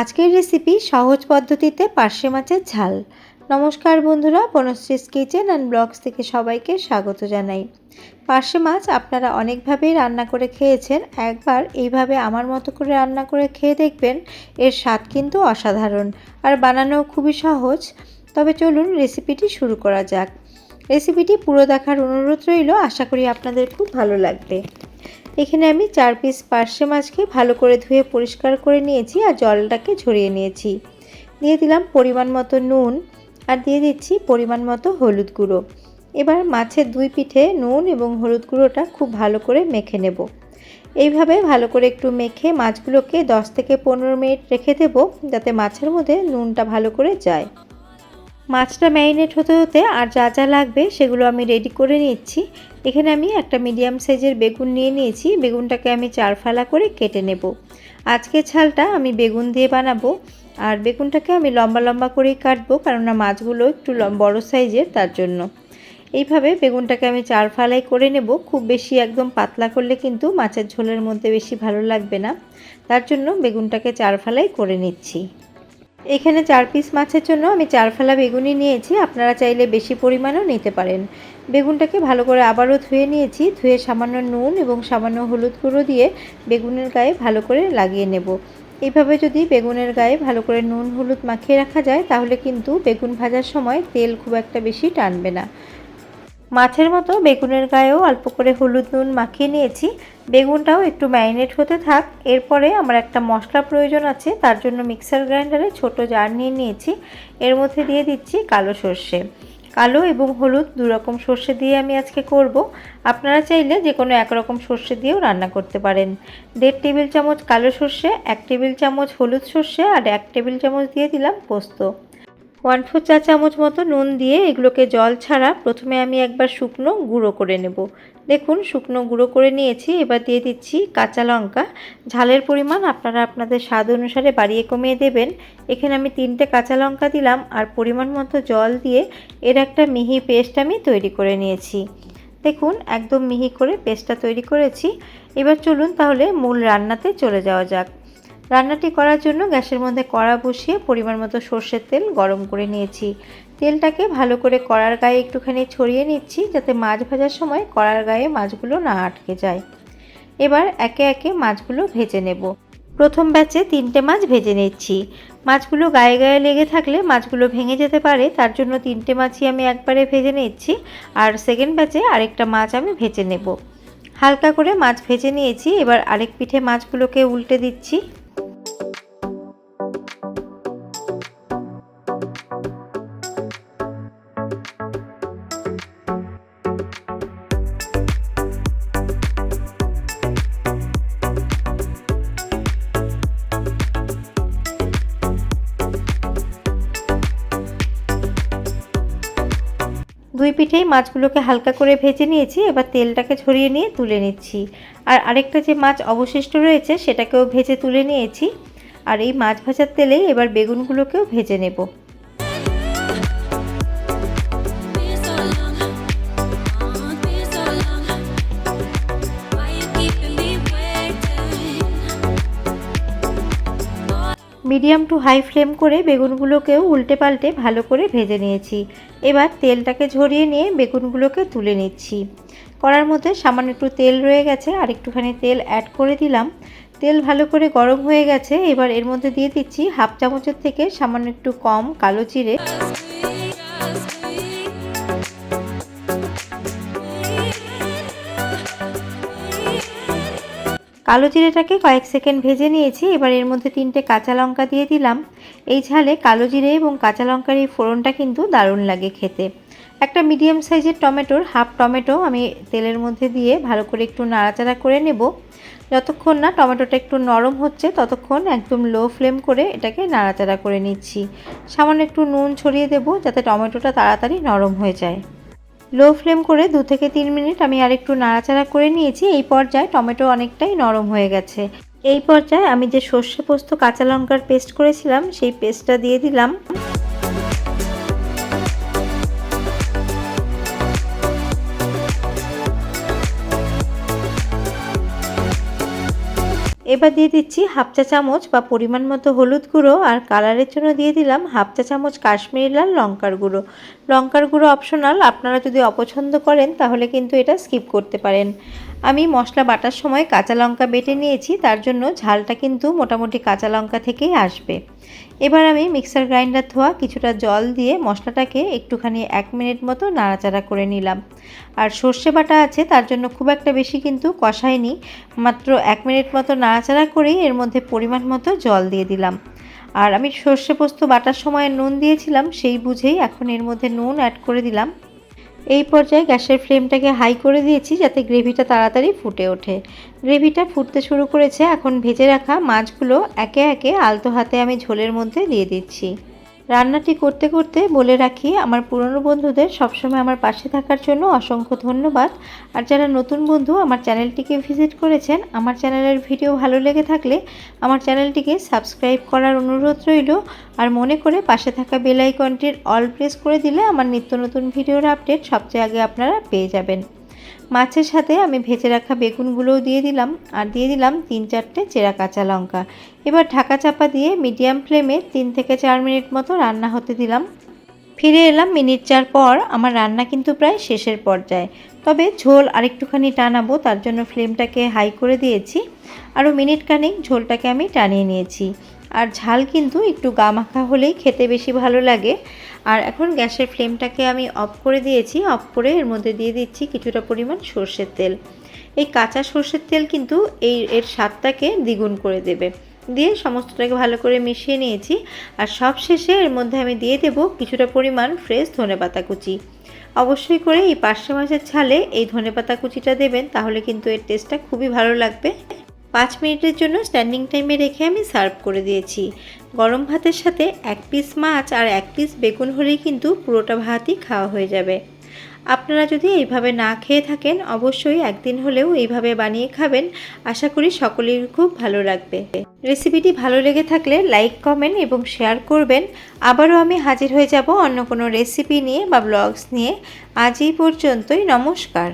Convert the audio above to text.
আজকের রেসিপি সহজ পদ্ধতিতে পার্শে মাছের ঝাল। নমস্কার বন্ধুরা বনশ্রীস কিচেন অ্যান্ড ব্লগস থেকে সবাইকে স্বাগত জানাই। পার্শে মাছ আপনারা অনেকভাবেই রান্না করে খেয়েছেন। একবার এইভাবে আমার মতো করে রান্না করে খেয়ে দেখবেন, এর স্বাদ কিন্তু অসাধারণ আর বানানো খুবই সহজ। তবে চলুন রেসিপিটি শুরু করা যাক। রেসিপিটি পুরো দেখার অনুরোধ রইল, আশা করি আপনাদের খুব ভালো লাগবে। এখানে আমি চার পিস পার্শে মাছকে ভালো করে ধুয়ে পরিষ্কার করে নিয়েছি আর জলটাকে ঝরিয়ে নিয়েছি। দিয়ে দিলাম পরিমাণ মতো নুন আর দিয়ে দিচ্ছি পরিমাণ মতো হলুদ গুঁড়ো। এবার মাছের দুই পিঠে নুন এবং হলুদ গুঁড়োটা খুব ভালো করে মেখে নেব। এইভাবে ভালো করে একটু মেখে মাছগুলোকে 10 থেকে পনেরো মিনিট রেখে দেব যাতে মাছের মধ্যে নুনটা ভালো করে যায়। মাছটা ম্যারিনেট হতে হতে আর যা যা লাগবে সেগুলো আমি রেডি করে নিচ্ছি। এখানে আমি একটা মিডিয়াম সাইজের বেগুন নিয়ে নিয়েছি। বেগুনটাকে আমি চার ফালা করে কেটে নেব। আজকে ছালটা আমি বেগুন দিয়ে বানাবো। আর বেগুনটাকে আমি লম্বা লম্বা করেই কাটবো কেননা মাছগুলো একটু বড় সাইজের তার জন্য। এইভাবে বেগুনটাকে আমি চার ফালাই করে নেব। খুব বেশি একদম পাতলা করলে কিন্তু মাছের ঝোলের মধ্যে বেশি ভালো লাগবে না। তার জন্য বেগুনটাকে চার ফালাই করে নিচ্ছি। এখানে চার পিস মাছের জন্য আমি চার ফেলা বেগুনি নিয়েছি। আপনারা চাইলে বেশি পরিমাণও নিতে পারেন। বেগুনটাকে ভালো করে আবারও ধুয়ে নিয়েছি। ধুয়ে সামান্য নুন এবং সামান্য হলুদ গুঁড়ো দিয়ে বেগুনের গায়ে ভালো করে লাগিয়ে নেব। এইভাবে যদি বেগুনের গায়ে ভালো করে নুন হলুদ মাখিয়ে রাখা যায়, তাহলে কিন্তু বেগুন ভাজার সময় তেল খুব একটা বেশি টানবে না। মাছের মতো বেগুনের গায়েও অল্প করে হলুদ নুন মাখিয়ে নিয়েছি। বেগুনটাও একটু ম্যারিনেট হতে থাক। এরপরে আমার একটা মশলা প্রয়োজন আছে, তার জন্য মিক্সার গ্রাইন্ডারে ছোট জার নিয়ে নিয়েছি। এর মধ্যে দিয়ে দিচ্ছি কালো সর্ষে। কালো এবং হলুদ দু রকম সর্ষে দিয়ে আমি আজকে করব। আপনারা চাইলে যে কোনো একরকম সর্ষে দিয়েও রান্না করতে পারেন। দেড় টেবিল চামচ কালো সর্ষে, এক টেবিল চামচ হলুদ সর্ষে আর এক টেবিল চামচ দিয়ে দিলাম পোস্ত। ওয়ান ফোর চা চামচ মতো নুন দিয়ে এগুলোকে জল ছাড়া প্রথমে আমি একবার শুকনো গুঁড়ো করে নেব। দেখুন, শুকনো গুঁড়ো করে নিয়েছি। এবার দিয়ে দিচ্ছি কাঁচা লঙ্কা। ঝালের পরিমাণ আপনারা আপনাদের স্বাদ অনুসারে বাড়িয়ে কমিয়ে দেবেন। এখানে আমি তিনটে কাঁচা লঙ্কা দিলাম আর পরিমাণ মতো জল দিয়ে এর একটা মিহি পেস্ট আমি তৈরি করে নিয়েছি। দেখুন, একদম মিহি করে পেস্টটা তৈরি করেছি। এবার চলুন তাহলে মূল রান্নাতে চলে যাওয়া যাক। রান্নাটি করার জন্য গ্যাসের মধ্যে কড়া বসিয়ে পরিমাণ মতো সর্ষের তেল গরম করে নিয়েছি। তেলটাকে ভালো করে কড়ার গায়ে একটুখানি ছড়িয়ে নিচ্ছি যাতে মাছ ভাজার সময় কড়ার গায়ে মাছগুলো না আটকে যায়। এবার একে একে মাছগুলো ভেজে নেব। প্রথম ব্যাচে তিনটে মাছ ভেজে নিচ্ছি। মাছগুলো গায়ে গায়ে লেগে থাকলে মাছগুলো ভেঙে যেতে পারে, তার জন্য তিনটে মাছই আমি একবারে ভেজে নিচ্ছি আর সেকেন্ড ব্যাচে আরেকটা মাছ আমি ভেজে নেব। হালকা করে মাছ ভেজে নিয়েছি, এবার আরেক পিঠে মাছগুলোকে উল্টে দিচ্ছি। দুই পিঠেই মাছগুলোকে হালকা করে ভেজে নিয়েছি, এবার তেলটাকে ছড়িয়ে নিয়ে তুলে নিচ্ছি। আর আরেকটা যে মাছ অবশিষ্ট রয়েছে, সেটাকেও ভেজে তুলে নিয়েছি। আর এই মাছ ভাজার তেলেই এবার বেগুনগুলোকেও ভেজে নেব। মিডিয়াম টু হাই ফ্লেম করে বেগুনগুলোকেও উল্টে পাল্টে ভালো করে ভেজে নিয়েছি। এবার তেলটাকে ঝরিয়ে নিয়ে বেগুনগুলোকে তুলে নিচ্ছি। কড়ার মধ্যে সামান্য একটু তেল রয়ে গেছে, আর একটুখানি তেল অ্যাড করে দিলাম। তেল ভালো করে গরম হয়ে গেছে, এবার এর মধ্যে দিয়ে দিচ্ছি হাফ চামচের থেকে সামান্য একটু কম কালো জিরে। কালো জিরেটাকে কয়েক সেকেন্ড ভেজে নিয়েছি, এবার এর মধ্যে তিনটে কাঁচা লঙ্কা দিয়ে দিলাম। এই ঝালে কালো জিরে এবং কাঁচা লঙ্কার এই ফোড়নটা কিন্তু দারুণ লাগে খেতে। একটা মিডিয়াম সাইজের টমেটোর হাফ টমেটো আমি তেলের মধ্যে দিয়ে ভালো করে একটু নাড়াচাড়া করে নেব। যতক্ষণ না টমেটোটা একটু নরম হচ্ছে, ততক্ষণ একদম লো ফ্লেম করে এটাকে নাড়াচাড়া করে নিচ্ছি। সামান্য একটু নুন ছড়িয়ে দেব যাতে টমেটোটা তাড়াতাড়ি নরম হয়ে যায়। লো ফ্লেম করে দু থেকে তিন মিনিট আমি আরেকটু নাড়াচাড়া করে নিয়েছি। এই পর্যায়ে টমেটো অনেকটাই নরম হয়ে গেছে। এই পর্যায়ে আমি যে সর্ষে পোস্ত কাঁচা লঙ্কার পেস্ট করেছিলাম, সেই পেস্টটা দিয়ে দিলাম। এবার দিয়ে দিচ্ছি হাফ চা চামচ বা পরিমাণ মতো হলুদ গুঁড়ো আর কালারের জন্য দিয়ে দিলাম হাফ চা চামচ কাশ্মীরি লাল লঙ্কার গুঁড়ো। লঙ্কার গুঁড়ো অপশনাল আপনারা যদি অপছন্দ করেন তাহলে কিন্তু এটা স্কিপ করতে পারেন। আমি মশলা বাটার সময় কাঁচা লঙ্কা বেটে নিয়েছি, তার জন্য ঝালটা কিন্তু মোটামুটি কাঁচা লঙ্কা থেকেই আসবে। এবার আমি মিক্সার গ্রাইন্ডার ধোয়া কিছুটা জল দিয়ে মশলাটাকে একটুখানি এক মিনিট মতো নাড়াচাড়া করে নিলাম। আর সর্ষে বাটা আছে, তার জন্য খুব একটা বেশি কিন্তু কষায়নি, মাত্র এক মিনিট মতো নাড়াচাড়া করেই এর মধ্যে পরিমাণ মতো জল দিয়ে দিলাম। আর আমি সর্ষে পোস্ত বাটার সময় নুন দিয়েছিলাম, সেই বুঝেই এখন এর মধ্যে নুন অ্যাড করে দিলাম। এই পর্যায়ে গ্যাসের ফ্লেমটাকে হাই করে দিয়েছি যাতে গ্রেভিটা তাড়াতাড়ি ফুটে ওঠে। গ্রেভিটা ফুটতে শুরু করেছে এখন ভেজে রাখা মাছগুলো একে একে আলতো হাতে আমি ঝোলের মধ্যে দিয়ে দিচ্ছি। রান্নাটি করতে করতে বলে রাখি, আমার পুরনো বন্ধুদের সবসময় আমার পাশে থাকার জন্য অসংখ্য ধন্যবাদ। আর যারা নতুন বন্ধু, আমার চ্যানেলটিকে ভিজিট করেছেন, আমার চ্যানেলের ভিডিও ভালো লেগে থাকলে আমার চ্যানেলটিকে সাবস্ক্রাইব করার অনুরোধ রইল। আর মনে করে পাশে থাকা বেল আইকনটির অল প্রেস করে দিলে আমার নিত্য নতুন ভিডিওর আপডেট সবচেয়ে আগে আপনারা পেয়ে যাবেন। মাছের সাথে আমি ভেজে রাখা বেগুনগুলোও দিয়ে দিলাম, আর দিয়ে দিলাম তিন চারটে চেরা কাঁচা লঙ্কা। এবার ঢাকা চাপা দিয়ে মিডিয়াম ফ্লেমে তিন থেকে চার মিনিট মতো রান্না হতে দিলাম। ফিরে এলাম মিনিট চার পর, আমার রান্না কিন্তু প্রায় শেষের পর্যায়ে। তবে ঝোল আরেকটুখানি টানাবো, তার জন্য ফ্লেমটাকে হাই করে দিয়েছি, আরও মিনিট খানিক ঝোলটাকে আমি টানিয়ে নিয়েছি। আর ঝাল কিন্তু একটু গামাখা হলেই খেতে বেশি ভালো লাগে। আর এখন গ্যাসের ফ্লেমটাকে আমি অফ করে দিয়েছি। অফ করে এর মধ্যে দিয়ে দিচ্ছি কিছুটা পরিমাণ সর্ষের তেল। এই কাঁচা সর্ষের তেল কিন্তু এই এর স্বাদটাকে দ্বিগুণ করে দেবে। দিয়ে সমস্তটাকে ভালো করে মিশিয়ে নিয়েছি। আর সব শেষে এর মধ্যে আমি দিয়ে দেব কিছুটা পরিমাণ ফ্রেশ ধনেপাতা কুচি। অবশ্যই করে এই পার্শে মাছের ছালে এই ধনেপাতা কুচিটা দেবেন, তাহলে কিন্তু এর টেস্টটা খুবই ভালো লাগবে। পাঁচ মিনিটের জন্য স্ট্যান্ডিং টাইমে রেখে আমি সার্ভ করে দিয়েছি। গরম ভাতের সাথে এক পিস মাছ আর এক পিস বেগুন হলেই কিন্তু পুরোটা ভাতই খাওয়া হয়ে যাবে। আপনারা যদি এইভাবে না খেয়ে থাকেন, অবশ্যই একদিন হলেও এইভাবে বানিয়ে খাবেন। আশা করি সকলের খুব ভালো লাগবে। রেসিপিটি ভালো লেগে থাকলে লাইক কমেন্ট এবং শেয়ার করবেন। আবারও আমি হাজির হয়ে যাব অন্য কোনো রেসিপি নিয়ে বা ব্লগস নিয়ে। আজ এই পর্যন্তই, নমস্কার।